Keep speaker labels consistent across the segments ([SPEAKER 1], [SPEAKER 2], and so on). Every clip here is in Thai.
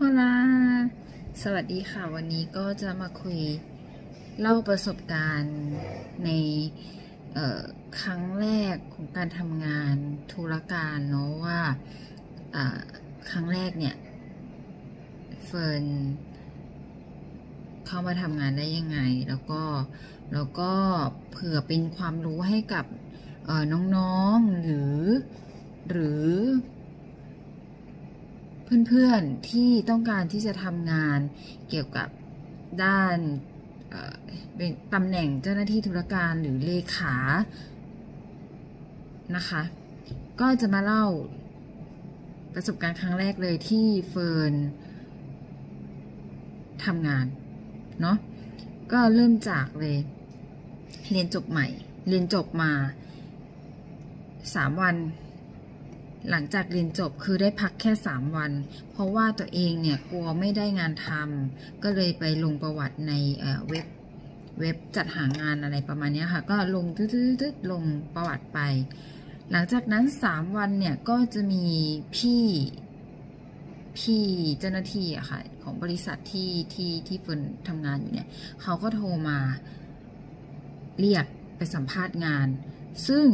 [SPEAKER 1] ฮลาสวัสดีค่ะ วันนี้ก็จะมาคุยเล่าประสบการณ์ในครั้งแรกของการทำงานธุรการเนาะว่าครั้งแรกเนี่ยเฟิร์นเข้ามาทำงานได้ยังไง แล้วก็แล้วก็เผื่อเป็นความรู้ให้กับน้องๆหรือหรือ เพื่อนๆที่ต้องการที่จะทำงานเกี่ยวกับด้านเอ่อเป็นตำแหน่งเจ้าหน้าที่ธุรการหรือเลขานะคะ ก็จะมาเล่าประสบการณ์ครั้งแรกเลยที่เฟิร์นทำงานเนาะก็เริ่มจากเลย เรียนจบใหม่ เรียนจบมาสามวัน หลังจากเรียนจบคือได้พักแค่ 3 วัน เพราะว่าตัวเองเนี่ยกลัวไม่ได้งานทำก็เลยไปลงประวัติในเเว็บเว็บจัดหางานอะไรประมาณนี้ค่ะ ก็ลงตึ๊ดๆลงประวัติไป หลังจากนั้น 3 วันเนี่ยก็จะมีพี่พี่เจ้าหน้าที่อะค่ะของบริษัทที่ที่ที่เฟิร์นทำงานอยู่เนี่ยเขาก็โทรมาเรียกไปสัมภาษณ์งาน ซึ่ง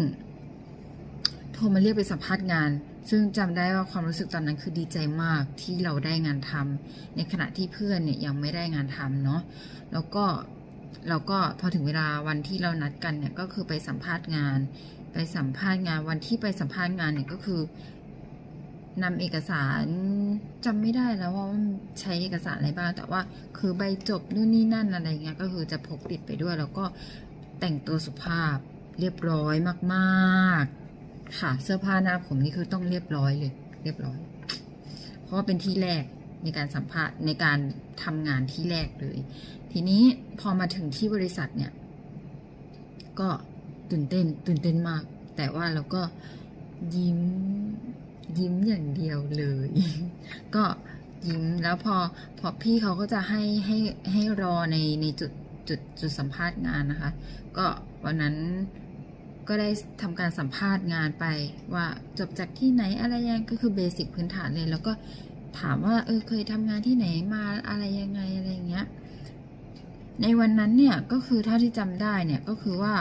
[SPEAKER 1] โทรมาเรียกไปสัมภาษณ์งาน ซึ่งจำได้ว่าความรู้สึกตอนนั้นคือดีใจมากที่เราได้งานทำในขณะที่เพื่อนเนี่ยยังไม่ได้งานทำเนาะแล้วก็เราก็พอถึงเวลาวันที่เรานัดกันเนี่ยก็คือไปสัมภาษณ์งาน ไปสัมภาษณ์งานวันที่ไปสัมภาษณ์งานเนี่ยก็คือนำเอกสารจำไม่ได้แล้วว่าใช้เอกสารอะไรบ้าง แต่ว่าคือใบจบนู่นนี่นั่นอะไรเงี้ยก็คือจะพกติดไปด้วย แล้วก็แต่งตัวสุภาพเรียบร้อยมาก ๆ ค่ะเสื้อผ้าหน้าผมนี่คือต้องเรียบร้อยเลย เรียบร้อย เพราะว่าเป็นที่แรกในการสัมภาษณ์ในการทำงานที่แรกเลย ทีนี้พอมาถึงที่บริษัทเนี่ย ก็ตื่นเต้น ตื่นเต้นมาก แต่ว่าเราก็ยิ้มยิ้มอย่างเดียวเลย ก็ยิ้มแล้วพอพอพี่เขาก็จะให้ให้ให้รอในในจุดจุดจุดสัมภาษณ์งานนะคะ ก็วันนั้น ก็ได้ทำการสัมภาษณ์งานไป ว่าจบจากที่ไหนอะไรยังก็คือเบสิกพื้นฐานเลย แล้วก็ถามว่าเออเคยทำงานที่ไหนมาอะไรยังไงอะไรเงี้ย ในวันนั้นเนี่ยก็คือเท่าที่จำได้เนี่ยก็คือว่า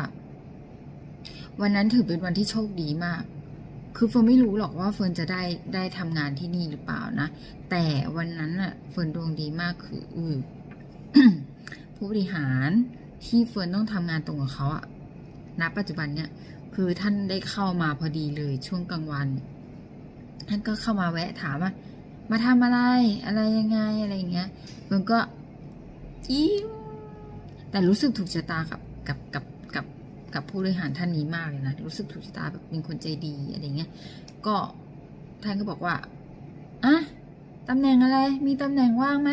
[SPEAKER 1] วันนั้นถือเป็นวันที่โชคดีมากคือเฟิร์นไม่รู้หรอกว่าเฟิร์นจะได้ได้ทำงานที่นี่หรือเปล่านะ แต่วันนั้นอะเฟิร์นดวงดีมากคืออือผู้บริหารที่เฟิร์นต้องทำงานตรงกับเขาอะ ณปัจจุบันเนี่ยคือท่านได้เข้ามาพอดีเลยช่วงกลางวัน ท่านก็เข้ามาแวะถามว่า มาทำอะไรอะไรยังไงอะไรอย่างเงี้ยเฟิร์นก็ยิ้มแต่รู้สึกถูกชะตากับกับกับกับกับผู้บริหารท่านนี้มากเลยนะรู้สึกถูกชะตาแบบเป็นคนใจดีอะไรเงี้ยก็ท่านก็บอกว่าอะตำแหน่งอะไร มีตำแหน่งว่างไหม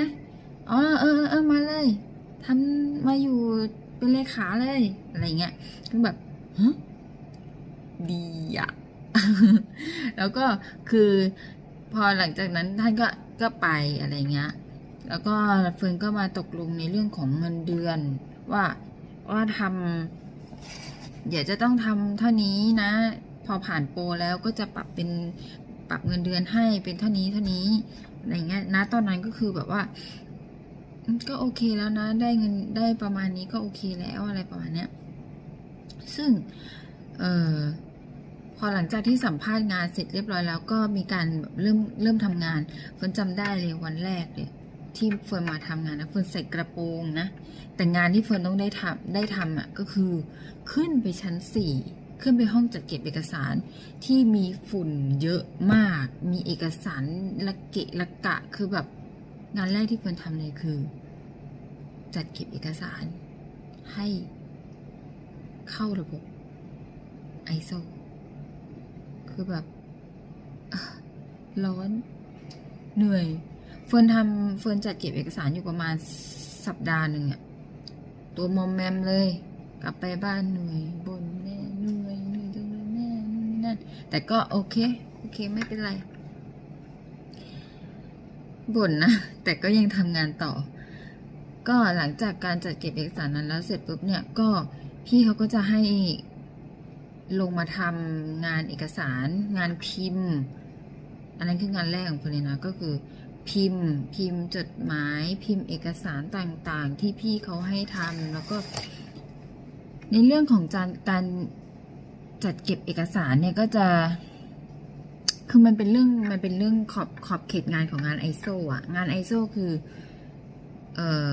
[SPEAKER 1] อ๋อเออเออเออมาเลยทำมาอยู่ เป็นเลขาเลยอะไรเงี้ยก็แบบดีอะแล้วก็คือพอหลังจากนั้นท่านก็ก็ไปอะไรเงี้ย แล้วก็เฟิร์นก็มาตกลงในเรื่องของเงินเดือน ว่าว่าทำเดี๋ยวจะต้องทำเท่านี้นะ พอผ่านโปรแล้วก็จะปรับเป็นปรับเงินเดือนให้เป็นเท่านี้เท่านี้อะไรเงี้ยนะตอนนั้นก็คือแบบว่า ก็โอเคแล้วนะ ได้เงินได้ประมาณนี้ก็โอเคแล้วอะไรประมาณเนี้ย ซึ่ง เออพอหลังจากที่สัมภาษณ์งานเสร็จเรียบร้อยแล้วก็มีการเริ่มเริ่มทำงานเฟิร์นจำได้เลยวันแรกเลยที่เฟิร์นมาทำงานนะเฟิร์นใส่กระโปรงนะ แต่งานที่เฟิร์นต้องได้ทำได้ทำอะก็คือขึ้นไปชั้นสี่ขึ้นไปห้องจัดเก็บเอกสารที่มีฝุ่นเยอะมาก มีเอกสารละเกะละกะคือแบบ งานแรกที่เฟิร์นทำเลยคือ จัดเก็บเอกสาร ให้เข้าระบบ ISO คือแบบร้อน เหนื่อยเฟิร์นทำเฟิร์นจัดเก็บเอกสารอยู่ประมาณสัปดาห์หนึ่งอะตัวมอมแมมเลย กลับไปบ้านเหนื่อยบนแม่เหนื่อยเหนื่อยจังเลยแม่นู่นนี่นั่นแต่ก็โอเค โอเคไม่เป็นไร บ่นนะ แต่ก็ยังทำงานต่อ ก็หลังจากการจัดเก็บเอกสารนั้นแล้วเสร็จปุ๊บเนี่ยก็พี่เขาก็จะให้ลงมาทำงานเอกสารงานพิมพ์ อันนั้นคืองานแรกของเฟิร์นเลยนะก็คือพิมพ์ พิมพ์จดหมายพิมพ์เอกสารต่างๆ ที่พี่เขาให้ทำแล้วก็ ในเรื่องของการจัดเก็บเอกสารเนี่ยก็จะ คือมันเป็นเรื่องมันเป็นเรื่องขอบขอบเขตงานของงาน ISO อะ งาน ISO คือเอ่อ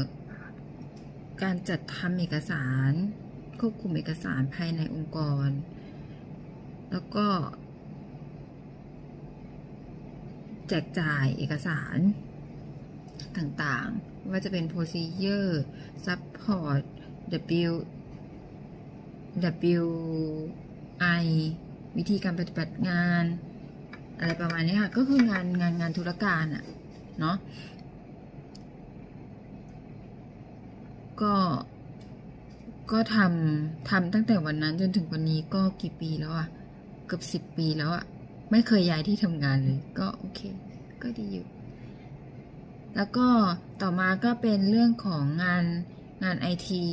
[SPEAKER 1] การจัดทำเอกสาร ควบคุมเอกสารภายในองค์กร แล้วก็ แจกจ่ายเอกสารต่างๆ ว่าจะเป็น procedure support W W I วิธีการปฏิบัติงาน อะไรประมาณนี้ค่ะ ก็คืองานงานงานธุรการอะเนาะก็ก็ทำทำตั้งแต่วันนั้นจนถึงวันนี้ก็กี่ปีแล้วอะเกือบสิบปีแล้วอะไม่เคยย้ายที่ทำงานเลย ก็โอเค ก็ดีอยู่ แล้วก็ต่อมาก็เป็นเรื่องของงานงานไอที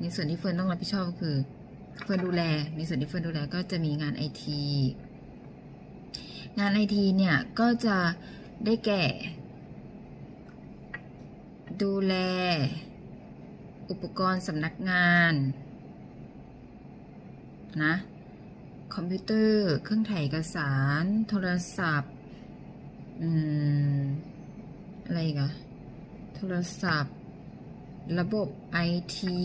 [SPEAKER 1] ในส่วนที่เฟิร์นต้องรับผิดชอบก็คือเฟิร์นดูแล ในส่วนที่เฟิร์นดูแลก็จะมีงานไอที งานไอทีเนี่ย ก็จะได้แก่ ดูแล อุปกรณ์สำนักงานนะคอมพิวเตอร์ เครื่องถ่ายเอกสาร โทรศัพท์ อืม อะไรอีกอะโทรศัพท์ ระบบไอที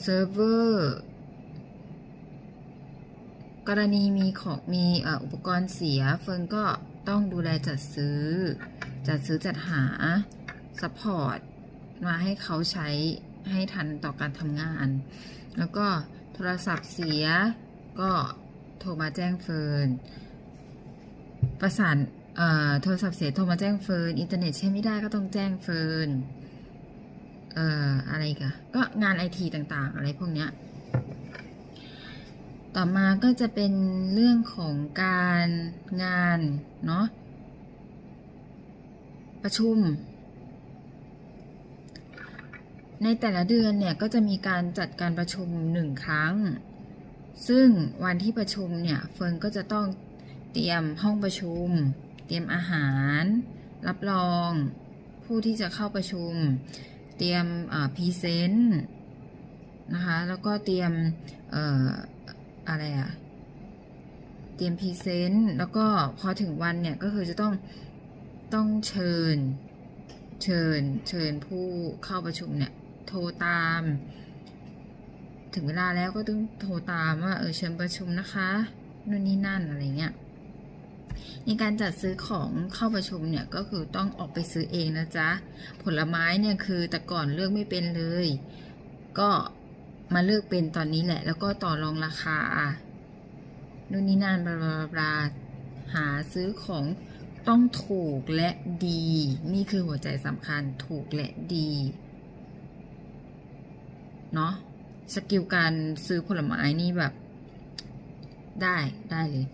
[SPEAKER 1] เซิร์ฟเวอร์ กรณีมีของมีอุปกรณ์เสียเฟิร์นก็ต้องดูแลจัดซื้อ จัดซื้อจัดหาซัพพอร์ตมาให้เขาใช้ให้ทันต่อการทำงาน แล้วก็โทรศัพท์เสียก็โทรมาแจ้งเฟิร์นประสานโทรศัพท์เสียโทรมาแจ้งเฟิร์นอินเทอร์เน็ตใช้ไม่ได้ก็ต้องแจ้งเฟิร์นเอ่ออะไรกันก็งานไอทีต่างๆ อะไรพวกเนี้ย ต่อมาก็จะเป็นเรื่องของการงานเนาะประชุม ในแต่ละเดือนเนี่ยก็จะมีการจัดการประชุมหนึ่งครั้ง ซึ่งวันที่ประชุมเนี่ยเฟิร์นก็จะต้องเตรียมห้องประชุม เตรียมอาหาร รับรองผู้ที่จะเข้าประชุม เตรียมพรีเซนต์นะคะแล้วก็เตรียม อะไรอะเตรียมพรีเซนต์แล้วก็พอถึงวันเนี่ยก็คือจะต้องต้องเชิญ เชิญ เชิญผู้เข้าประชุมเนี่ย โทรตาม ถึงเวลาแล้วก็ต้องโทรตามว่าเออเชิญประชุมนะคะนู่นนี่นั่นอะไรเงี้ยในการจัดซื้อของเข้าประชุมเนี่ยก็คือต้องออกไปซื้อเองนะจ๊ะ ผลไม้เนี่ยคือแต่ก่อนเลือกไม่เป็นเลย ก็ มาเลือกเป็นตอนนี้แหละ แล้วก็ต่อรองราคานู่นนี่นั่นบลาบลาหาซื้อของต้องถูกและดี นี่คือหัวใจสำคัญถูกและดีเนาะสกิลการซื้อผลไม้นี่แบบ ได้ได้เลย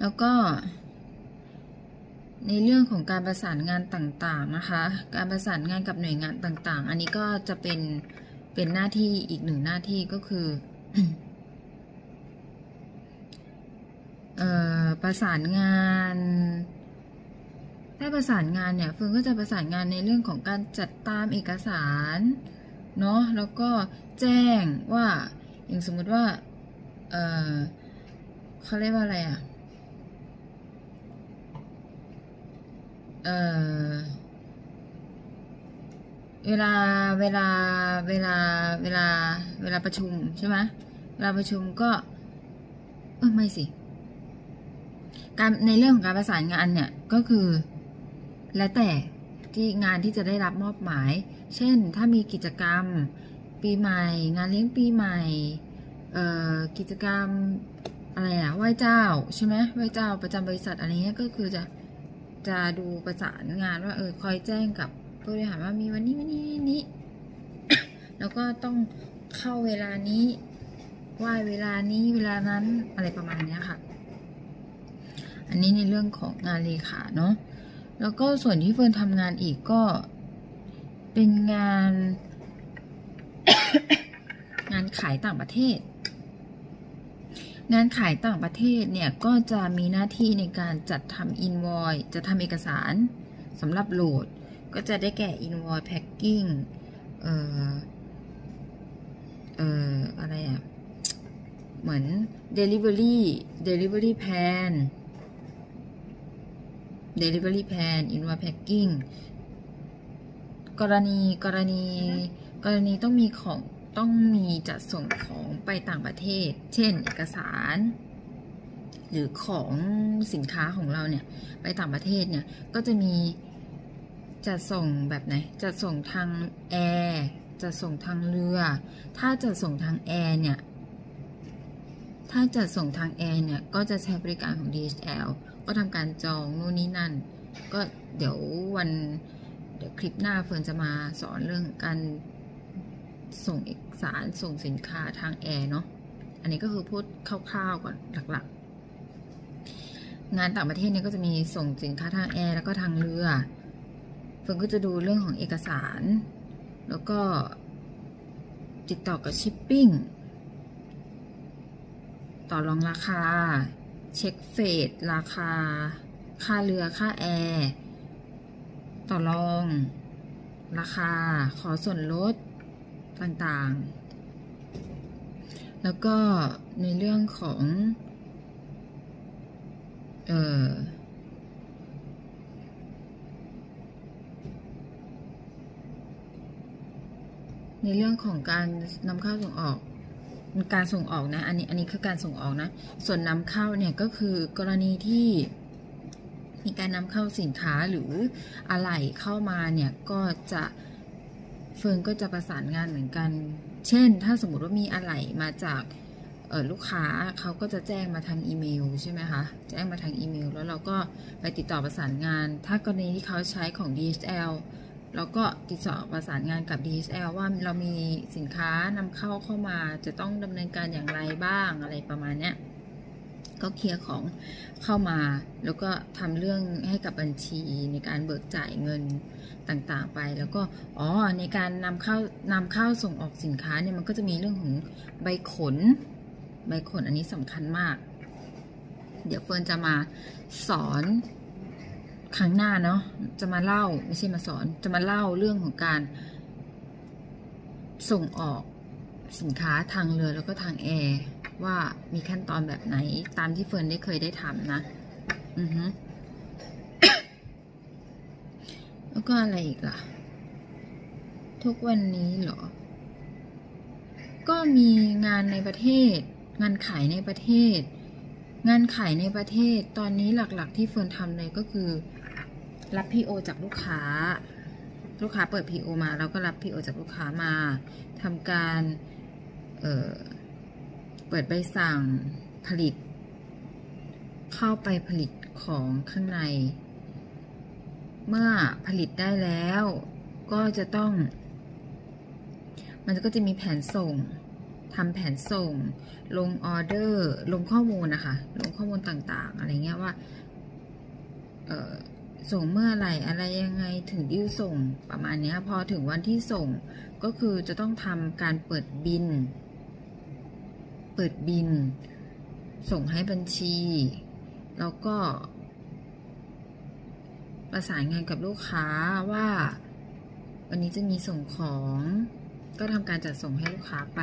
[SPEAKER 1] แล้วก็ ในเรื่องของการประสานงานต่างๆนะคะ การประสานงานกับหน่วยงานต่างๆ อันนี้ก็จะเป็น เป็นหน้าที่อีกหนึ่งหน้าที่ก็คือประสานงาน ถ้าประสานงานเนี่ยเฟิร์นก็จะประสานงานในเรื่องของการจัดตามเอกสารเนาะแล้วก็แจ้งว่าอย่างสมมุติว่าเออเขาเรียกว่าอะไรอะ่ะเออ เวลาเวลาเวลาเวลาเวลาประชุมใช่ไหมเวลาประชุมก็เออไม่สิ การในเรื่องของการประสานงานเนี่ยก็คือ แล้วแต่ที่งานที่จะได้รับมอบหมาย เช่น ถ้ามีกิจกรรมปีใหม่ งานเลี้ยงปีใหม่เอ่อกิจกรรมอะไรอะไหว้เจ้าใช่ไหมไหว้เจ้าประจำบริษัทอะไรเงี้ยก็คือจะจะดูประสานงานว่าเออคอยแจ้งกับ บริหารว่ามีวันนี้วันนี้นี้ แล้วก็ต้องเข้าเวลานี้ไหว้เวลานี้เวลานั้นอะไรประมาณนี้ค่ะ อันนี้ในเรื่องของงานเลขาเนาะแล้วก็ส่วนที่เฟิร์นทำงานอีกก็เป็นงาน งานขายต่างประเทศ งานขายต่างประเทศเนี่ย ก็จะมีหน้าที่ในการจัดทำอินวอยจะทำเอกสารสำหรับโหลด ก็จะได้แก่อินวอยแพ็กกิ้งเอ่อ เอ่อ อะไรอะเหมือน Delivery Delivery Plan Delivery Plan Invoice Packing กรณีกรณีกรณีต้องมีของต้องมีจัดส่งของไปต่างประเทศ เช่น เอกสาร หรือของสินค้าของเราเนี่ย ไปต่างประเทศเนี่ย ก็จะมี จัดส่งแบบไหนจัดส่งทางแอร์จัดส่งทางเรือ ถ้าจัดส่งทางแอร์เนี่ย ถ้าจัดส่งทางแอร์เนี่ย ก็จะใช้บริการของ DHL ก็ทำการจองนู่นนี่นั่น ก็เดี๋ยววันเดี๋ยวคลิปหน้าเฟิร์นจะมาสอนเรื่องการส่งเอกสารส่งสินค้าทางแอร์เนาะ อันนี้ก็คือพูดคร่าวๆก่อนหลักๆ งานต่างประเทศเนี่ยก็จะมีส่งสินค้าทางแอร์แล้วก็ทางเรือ เฟิร์นก็จะดูเรื่องของเอกสาร แล้วก็ติดต่อกับชิปปิ้ง ต่อรองราคา เช็คเฟดราคา ค่าเรือ ค่าแอร์ ต่อรอง ราคา ขอส่วนลด ต่างๆ แล้วก็ในเรื่องของ เอ่อ ในเรื่องของการนำเข้าส่งออกการส่งออกนะ อันนี้อันนี้คือการส่งออกนะ ส่วนนำเข้าเนี่ยก็คือกรณีที่มีการนำเข้าสินค้าหรืออะไหล่เข้ามาเนี่ยก็จะเฟิร์นก็จะประสานงานเหมือนกัน เช่น ถ้าสมมติว่ามีอะไหล่มาจากลูกค้าเขาก็จะแจ้งมาทางอีเมลใช่ไหมคะแจ้งมาทางอีเมล แล้วเราก็ไปติดต่อประสานงาน ถ้ากรณีที่เขาใช้ของ DHL เราก็ติดต่อประสานงานกับ DHL ว่าเรามีสินค้านำเข้าเข้ามาจะต้องดำเนินการอย่างไรบ้างอะไรประมาณเนี้ยก็เคลียร์ของเข้ามา แล้วก็ทำเรื่องให้กับบัญชีในการเบิกจ่ายเงินต่างๆไป แล้วก็อ๋อในการนำเข้านำเข้าส่งออกสินค้าเนี่ยมันก็จะมีเรื่องของใบขน ใบขนอันนี้สำคัญมาก เดี๋ยวเฟิร์นจะมาสอน ครั้งหน้าเนาะจะมาเล่าไม่ใช่มาสอน จะมาเล่าเรื่องของการส่งออกสินค้าทางเรือแล้วก็ทางแอร์ว่ามีขั้นตอนแบบไหนตามที่เฟิร์นได้เคยได้ทำนะ อือฮึแล้วก็อะไรอีกล่ะ ทุกวันนี้เหรอ ก็มีงานในประเทศ งานขายในประเทศ งานขายในประเทศ ตอนนี้หลักๆที่เฟิร์นทำเลยก็คือ รับ PO จากลูกค้า ลูกค้าเปิด PO มาเราก็รับ PO จากลูกค้ามาทำการเอ่อเปิดใบสั่งผลิต เข้าไปผลิตของข้างใน เมื่อผลิตได้แล้วก็จะต้อง มันก็จะมีแผนส่งทำแผนส่ง ลงออเดอร์ ลงข้อมูลนะคะ ลงข้อมูลต่างๆ อะไรเงี้ยว่า เอ่อ ส่งเมื่อไหร่อะไรยังไงถึงดิวส่งประมาณนี้พอถึงวันที่ส่งก็คือจะต้องทำการเปิดบิน เปิดบิน ส่งให้บัญชี แล้วก็ ประสานงานกับลูกค้าว่า วันนี้จะมีส่งของ ก็ทำการจัดส่งให้ลูกค้าไป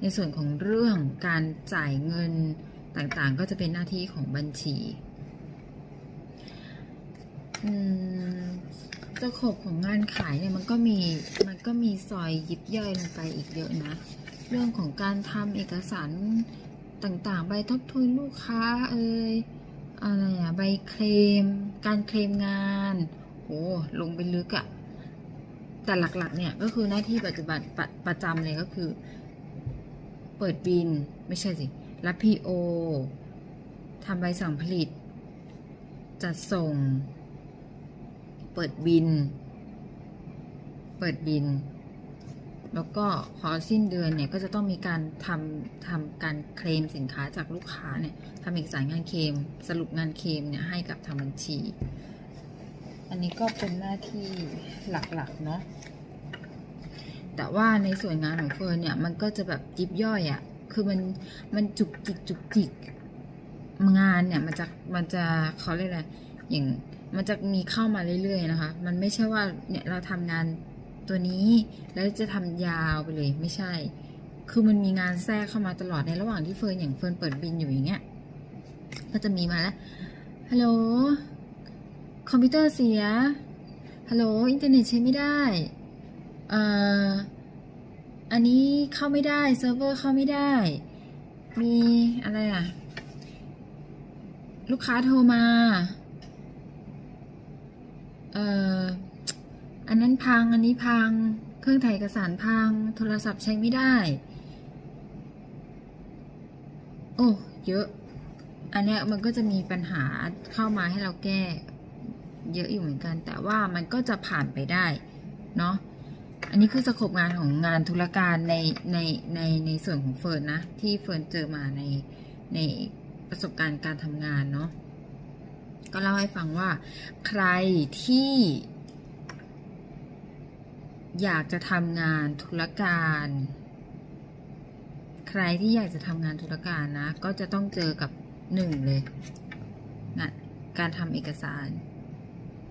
[SPEAKER 1] ในส่วนของเรื่องการจ่ายเงินต่างๆ ก็จะเป็นหน้าที่ของบัญชี อืมสโคปของงานขายเนี่ยมันก็มีมันก็มีซอยยิบย่อยลงไปอีกเยอะนะ เรื่องของการทำเอกสารต่างๆ ใบทบทวนลูกค้าเอ่ยอะไรอะใบเคลม การเคลมงานโอ้ลงไปลึกอะแต่หลักๆ เนี่ยก็คือหน้าที่ปัจจุบันปประจำเลยก็คือ เปิดบินไม่ใช่สิรับพีโอทำใบสั่งผลิต จัดส่ง เปิดบิน เปิดบิน แล้วก็พอสิ้นเดือนเนี่ยก็จะต้องมีการทำทำการเคลมสินค้าจากลูกค้าเนี่ยทำเอกสารงานเคลมสรุปงานเคลมเนี่ยให้กับทางบัญชี อันนี้ก็เป็นหน้าที่หลักๆเนาะแต่ว่าในส่วนงานของเฟิร์นเนี่ยมันก็จะแบบยิบย่อยอะ่ะคือมันมันจุกจิกจุกจิกงานเนี่ยมันจะมันจะเขาเรียกอะไร อย่างมันจะมีเข้ามาเรื่อยๆนะคะ มันไม่ใช่ว่าเนี่ยเราทำงานตัวนี้แล้วจะทำยาวไปเลยไม่ใช่ คือมันมีงานแทรกเข้ามาตลอดในระหว่างที่เฟิร์นอย่างเฟิร์นเปิดบินอยู่อย่างเงี้ย ก็จะมีมาแล้ว ฮัลโหล คอมพิวเตอร์เสีย ฮัลโหล อินเทอร์เน็ตใช้ไม่ได้เอ่ออันนี้เข้าไม่ได้ เซิร์ฟเวอร์เข้าไม่ได้ มีอะไรอะ ลูกค้าโทรมา เอ่ออันนั้นพังอันนี้พัง เครื่องถ่ายเอกสารพัง โทรศัพท์ใช้ไม่ได้ โอ้เยอะ อันเนี้ยมันก็จะมีปัญหาเข้ามาให้เราแก้ เยอะอยู่เหมือนกัน แต่ว่ามันก็จะผ่านไปได้เนาะอันนี้คือสโคปงานของงานธุรการในในในในส่วนของเฟิร์นนะ ที่เฟิร์นเจอมาในในประสบการณ์การทำงานเนาะ ก็เล่าให้ฟังว่า ใครที่ อยากจะทำงานธุรการ ใครที่อยากจะทำงานธุรการนะ ก็จะต้องเจอกับหนึ่งเลยงานการทำเอกสาร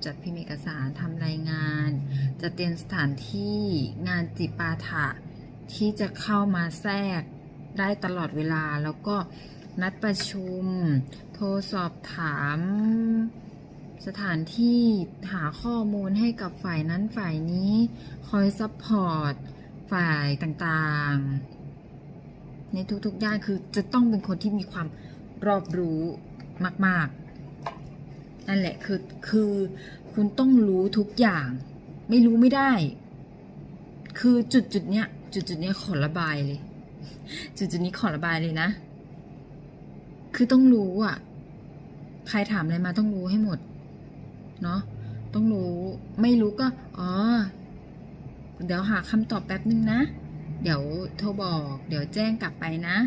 [SPEAKER 1] จัดพิมพ์เอกสารทำรายงาน จะเตรียมสถานที่งานจิปาถะที่จะเข้ามาแทรกได้ตลอดเวลาแล้วก็ นัดประชุม โทรสอบถาม สถานที่หาข้อมูลให้กับฝ่ายนั้นฝ่ายนี้ คอยซัพพอร์ต ฝ่ายต่างๆ ในทุกๆด้านคือจะต้องเป็นคนที่มีความรอบรู้มาก ๆ นั่นแหละคือคือคุณต้องรู้ทุกอย่าง ไม่รู้ไม่ได้ คือจุดจุดๆเนี้ยจุดจุดๆเนี้ยขอระบายเลย จุดจุดๆนี้ขอระบายเลยนะ คือต้องรู้อะ ใครถามอะไรมาต้องรู้ให้หมด เนาะ ต้องรู้ ไม่รู้ก็ อ๋อ เดี๋ยวหาคำตอบแป๊บนึงนะ เดี๋ยวโทรบอก เดี๋ยวแจ้งกลับไปนะ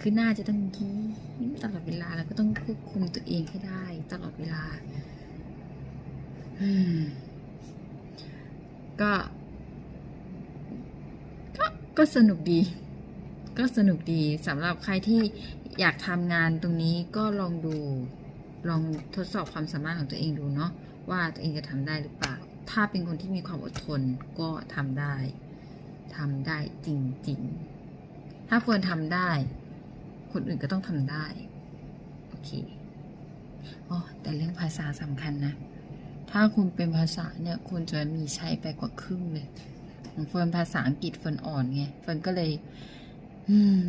[SPEAKER 1] คือหน้าจะต้องยิ้มตลอดเวลา แล้วก็ต้องควบคุมตัวเองให้ได้ ตลอดเวลา อืม ก็ก็ก็สนุกดี ก็สนุกดีสำหรับใครที่ อยากทำงานตรงนี้ก็ลองดูลองทดสอบความสามารถของตัวเองดูเนาะว่าตัวเองจะทำได้หรือเปล่า ถ้าเป็นคนที่มีความอดทนก็ทำได้ทำได้จริง ๆ ถ้าเฟิร์นทำได้ คนอื่นก็ต้องทำได้โอเคอ๋อแต่เรื่องภาษาสำคัญนะ ถ้าคุณเป็นภาษาเนี่ยคุณจะมีใช้ไปกว่าครึ่งเลยของเฟิร์นภาษาอังกฤษเฟิร์นอ่อนไงเฟิร์นก็เลยอืม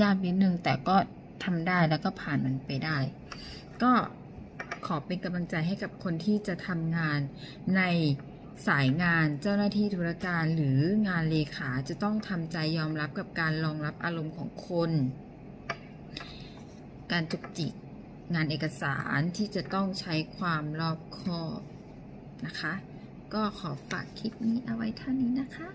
[SPEAKER 1] ยากนิดนึงแต่ก็ ทำได้แล้วก็ผ่านมันไปได้ ก็ขอเป็นกำลังใจให้กับคนที่จะทำงานในสายงานเจ้าหน้าที่ธุรการหรืองานเลขาจะต้องทำใจยอมรับกับการรองรับอารมณ์ของคน การจุกจิกงานเอกสารที่จะต้องใช้ความรอบคอบนะคะ ก็ขอฝากคลิปนี้เอาไว้เท่านี้นะคะ